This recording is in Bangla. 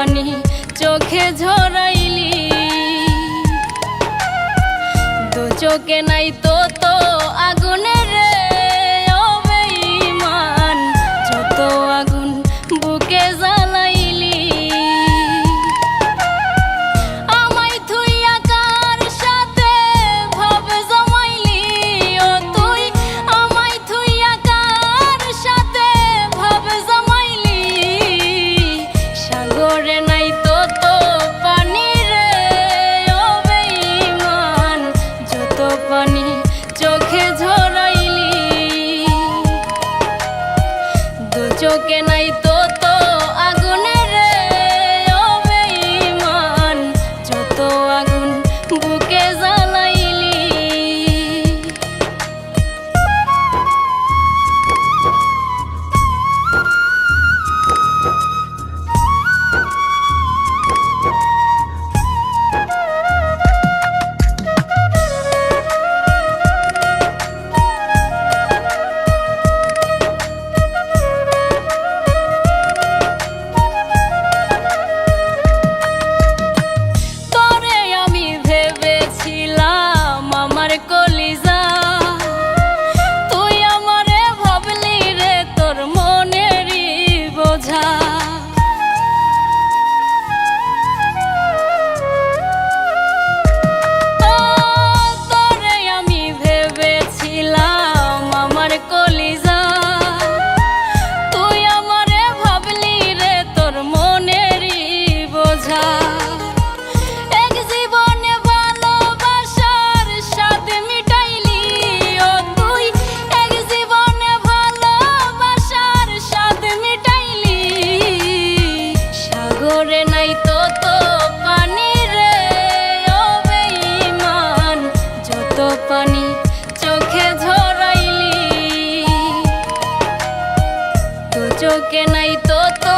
পানি চোখে ঝরাইলি। দু চোখে নাই তো তো আগুনে सोचो के नहीं तो চোখে নাই তো তো